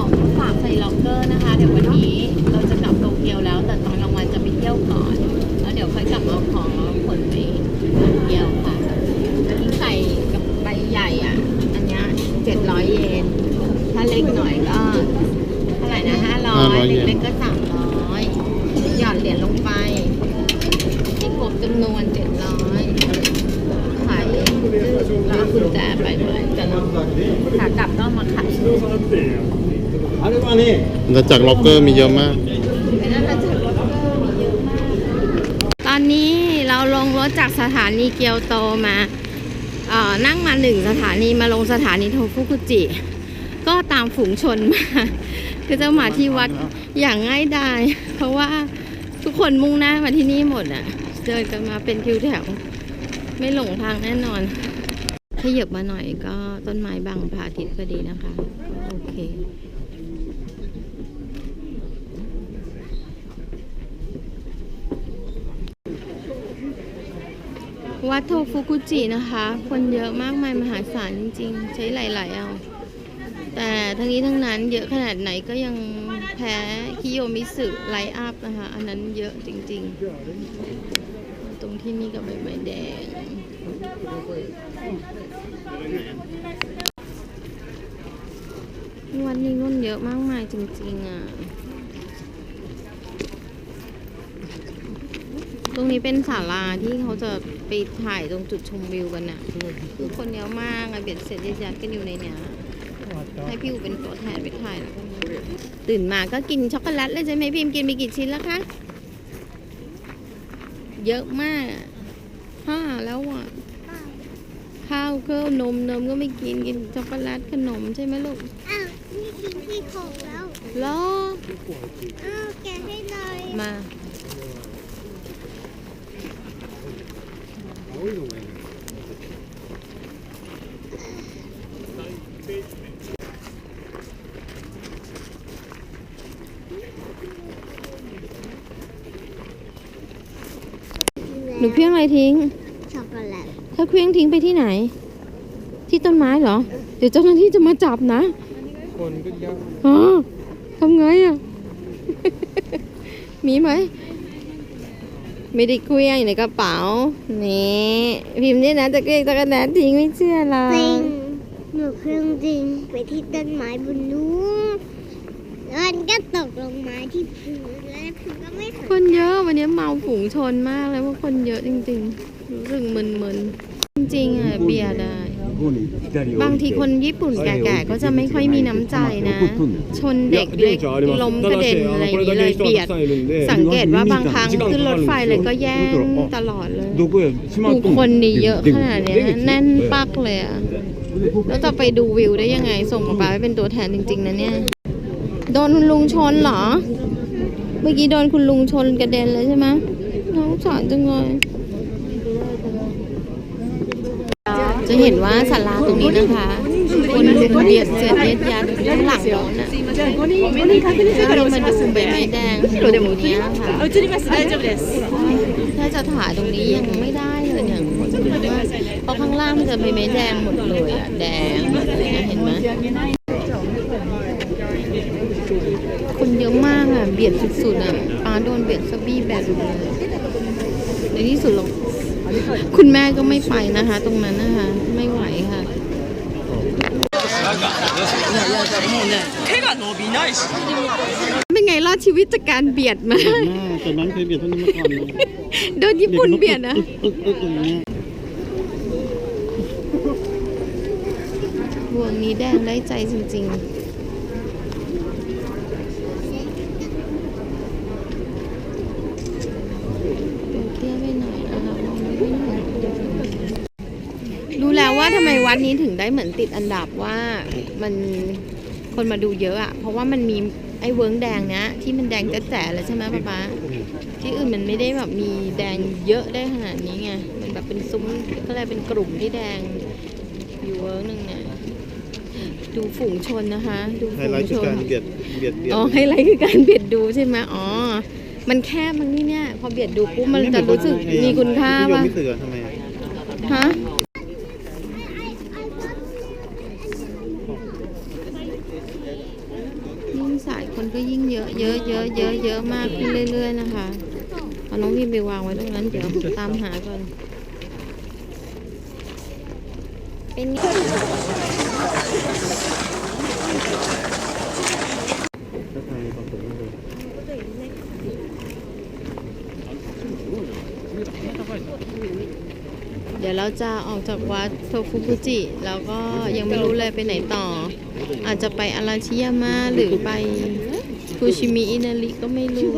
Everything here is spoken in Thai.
ของฝากใส่ล็อกเกอร์นะคะ เดี๋ยววันนี้เราจะกลับโตเกียวแล้ว แต่ตอนกลางวันจะไปเที่ยวก่อน แล้วเดี๋ยวค่อยกลับมาเอาของแล้วขนไปโตเกียวค่ะทิ้งไข่กับใบใหญ่อะ อันเนี้ยเจ็ดร้อยเยน ถ้าเล็กหน่อยก็เท่าไหร่นะห้าร้อย500เยน เล็กๆก็สามร้อยหยอดเหรียญลงไปให้ครบจำนวนเจ็ดร้อยขายแล้วเอากุญแจไปด้วยแต่เราขากลับต้องมาขาย อักรถนาณาจักรล็อกเกอร์มีเยอะมาก ตอนนี้เราลงรถจากสถานีเกียวโตมาเอ่อนั่งมาหนึ่งสถานีมาลงสถานีโทฟุกุจิ ก็ตามฝูงชนมาคือจะมาที่วัดอย่างง่ายดายเพราะว่าทุกคนมุ่งหน้ามาที่นี่หมดอะเดินกันมาเป็นคิวแถว ไม่หลงทางแน่นอนขยับมาหน่อยก็ต้นไม้บังพระอาทิตย์พอดีนะคะ โอเค วัดโทฟุกุจินะคะ คนเยอะมากมายมหาศาลจริงๆ ใช้หลาย ๆ เอา แต่ทั้งนี้ทั้งนั้นเยอะขนาดไหนก็ยังแพ้คิโยมิสึไลอัพนะคะ อันนั้นเยอะจริง ๆ ตรงที่นี่กับใบไม้แดง วันนี้นุ่นเยอะมากมายจริง ๆ อะ รงนี้เป็นศาลาที่เขาจะไปถ่ายตรงจุดชมวิวกันน่ะ คือคนเยอะมากอะเบียดเสร็จยัดๆกันอยู่ในเนี้ยให้พี่อูเป็นตัวแทนไปถ่ายแล้วกันนะตื่นมาก็กินช็อกโกแลตเลยใช่ไหมพิมพ์กินไปกี่ชิ้นแล้วคะ เยอะมากอะห้าแล้วอะ ข้าวเครื่องนมนมก็ไม่กินกินช็อกโกแลตขนมใช่ไหมลูก อ้าวนี่กินที่หกแล้วเหรออ้าวแกะให้หน่อยมา หนูเพี้ยงอะไรทิ้ง ช็อกโกแลตถ้าเคลี้ยงทิ้งไปที่ไหน ที่ต้นไม้เหรอ เดี๋ยวเจ้าหน้าที่จะมาจับนะ คนก็เยอะอ๋อทำไงอะ มีไหม ไม่ได้เคลี้ยงอยู่ในกระเป๋า นี่พิมพ์เนี่ยนะจะเคลี้ยงตะกันแดดทิ้งไม่เชื่อเราจริงหนูเครื่องจริงไปที่ต้นไม้บนนู้นแล้วมันก็ตกลงมาที่พื้นแล้วพื้นก็ไม่คนเยอะวันนี้เมาฝูงชนมากเลยว่าคนเยอะจริง ๆ รู้สึกมึนๆจริงๆอะเบียร์ได้ บางทีคนญี่ปุ่นแก่ๆก็จะไม่ค่อยมีน้ำใจนะ ชนเด็กเล็กล้มกระเด็นอะไรเลยเบียด สังเกตว่าบางครั้งขึ้นรถไฟเลยก็แย่งตลอดเลยผู้คนนี่เยอะขนาดนี้แน่นปักเลยอะแล้วจะไปดูวิวได้ยังไง ส่งป้าไปเป็นตัวแทนจริงๆนะเนี่ย โดนคุณลุงชนเหรอ เมื่อกี้โดนคุณลุงชนกระเด็นเลยใช่ไหมน้องสอนจังเลย จะเห็นว่าศาลาตรงนี้นะคะ คนลุมเบียดเสียดเยียดยาด้านหลังเราน่ะเรามันดูใบไม้แดงตรงนี้ค่ะถ้าจะถ่ายตรงนี้ยังไม่ได้เลยเนี่ยเพราะข้างล่างมันจะใบไม้แดงหมดเลยอะแดงเห็นไหมคนเยอะมากอะเบียดสุดๆอะปาโดนเบียดสบี้แบบเลยในที่สุดเรา คุณแม่ก็ไม่ไปนะคะ ตรงนั้นนะคะ ไม่ไหวค่ะ 手が伸びないし เป็นไงรอดชีวิตจากการเบียดมา แต่นั้นเคยเบียดเท่านี้มาก่อนนะ โดนญี่ปุ่นเบียดนะ อึกอึกอึกอย่างเงี้ย บวงนี้แดงได้ใจจริงๆ เป็นเตี้ยไป วว่าทำไมวัดนี้ถึงได้เหมือนติดอันดับว่ามันคนมาดูเยอะอะเพราะว่ามันมีไอ้เวิร์งแดงเนี้ยที่มันแดงแจ๋ๆเลยใช่ไหมป๊าป๊าที่อื่นมันไม่ได้แบบมีแดงเยอะได้ขนาดนี้ไงมันแบบเป็นซุ้มก็เลยเป็นกลุ่มที่แดงอยู่เวิร์งหนึ่งเนี่ยดูฝูงชนนะคะ ดูไฮฝูไลงท์ชคือนการเบียดเบียดเบียดอ๋อไฮไลท์คือการเบียดดูใช่ไหมอ๋อมันแคบมันนี่เนี่ย พอเบียดดูปุ๊บมันจะรู้สึกมีคุณค่าพี่โยมป่ะไม่เสือทำไมอะฮะ ไก็ ยิ่งเยอะเยอะเยอะเยอะเยอะมากขึ้นเรื่อย ๆ นะคะเอาน้องพี่ไปวางไว้ตรงนั้นเดี๋ยวตามหาก่อน เป็นไงถ้าทางเลยเดี๋ยวเราจะออกจากวัดโทฟุกุจิแล้วก็ยังไม่รู้เลยไปไหนต่อ อาจจะไปอาราชิยามะหรือไป ฟูชิมิอินาริก็ไม่รู้